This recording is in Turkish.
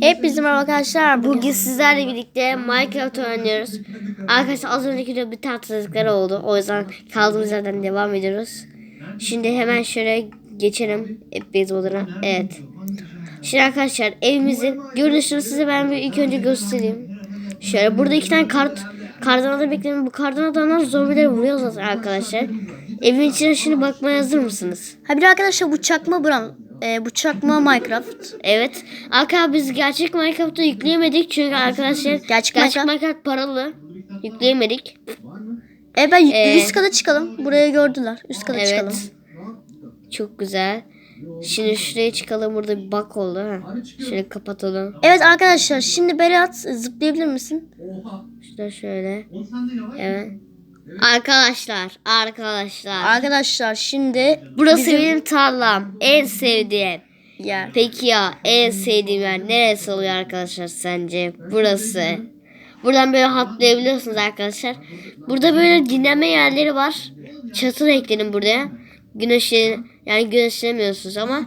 Hepinize merhaba arkadaşlar. Bugün sizlerle birlikte Minecraft oynuyoruz. Arkadaşlar az önceki videoda bir tatsızlıklar oldu. O yüzden kaldığımız yerden devam ediyoruz. Şimdi hemen şöyle geçelim FPS moduna. Evet. Şimdi arkadaşlar evimizin görünüşünü size ben bir ilk önce göstereyim. Şöyle burada iki tane kart kardan adam bekleyin. Bu kardan adamlar zombileri vuruyor zaten arkadaşlar. Evin içine şimdi bakmaya hazır mısınız? Ha bir de arkadaşlar bu çakma buran e, bu çakma Minecraft. Evet. Arkadaşlar biz gerçek Minecraft'ı yükleyemedik çünkü arkadaşlar Gerçek Minecraft- Minecraft paralı. Yükleyemedik. E ben Ee, üst kata çıkalım. Buraya gördüler. Üst kata çıkalım. Evet. Çok güzel. Şimdi şuraya çıkalım. Burada bir bak oldu. Ha. Şöyle kapatalım. Evet arkadaşlar şimdi Berat zıplayabilir misin? Şurada şöyle. Evet. Arkadaşlar, arkadaşlar. Arkadaşlar şimdi Burası bizim benim tarlam. En sevdiğim. yer. Peki ya en sevdiğim yer neresi oluyor arkadaşlar sence? Burası. Buradan böyle atlayabiliyorsunuz arkadaşlar. Burada böyle dinleme yerleri var. Çatı ekledim buraya. Güneşi yani güneşlemiyorsunuz ama